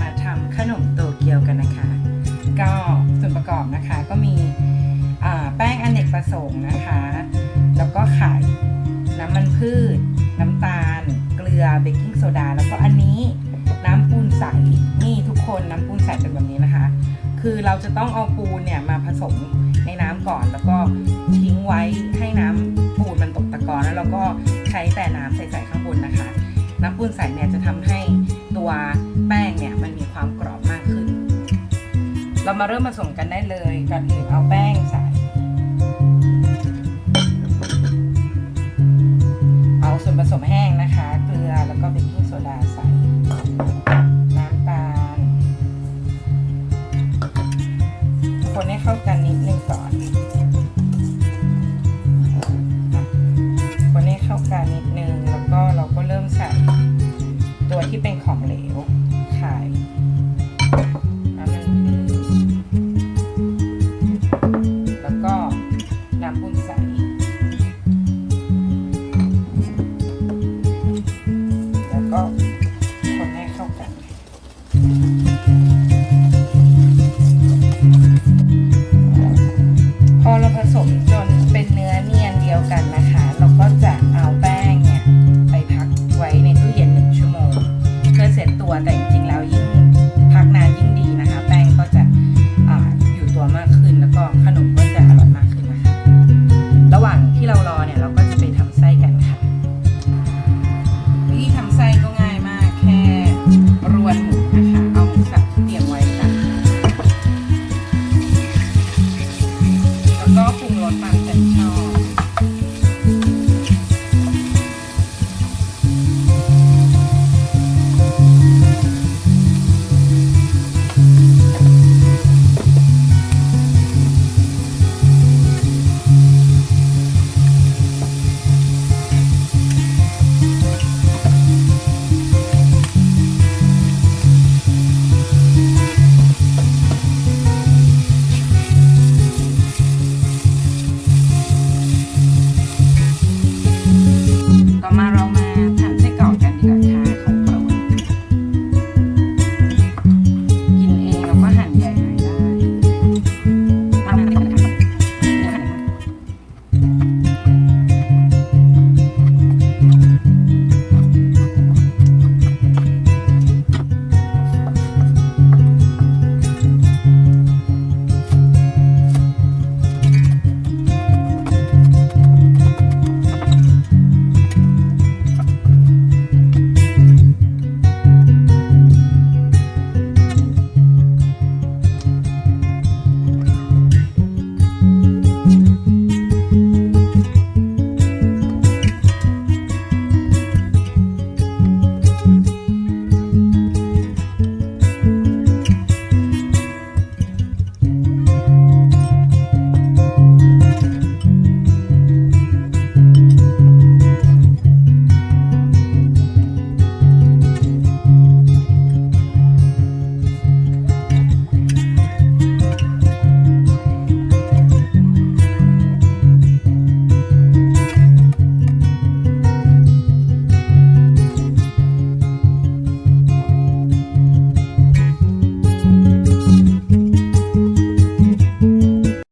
มาทำขนมโตเกียวกันนะคะ ก็ส่วนประกอบนะคะก็มีแป้งอเนกประสงค์นะคะ แล้วก็ไข่น้ำมันพืช น้ำตาล เกลือเบกกิ้งโซดา แล้วก็อันนี้น้ำปูนใสนี่ทุกคนน้ำปูนใสเป็นแบบนี้นะคะ คือเราจะต้องเอาปูนเนี่ยมาผสมในน้ำก่อน แล้วก็ทิ้งไว้ให้น้ำปูนมันตกตะกอนแล้วเราก็ใช้แต่น้ำใสๆข้างบนนะคะ น้ำปูนใสเนี่ยจะทำให้ตัวแป้ง เรามาเริ่มผสมกันได้เลยก่อนอื่น ใสแล้วก็คนให้เข้ากัน พอเราผสมจนเป็นเนื้อเนียนเดียวกันนะคะ เราก็จะเอาแป้งเนี่ย ไปพักไว้ในตู้เย็นหนึ่งชั่วโมง เพื่อเสร็จตัวแต่จริง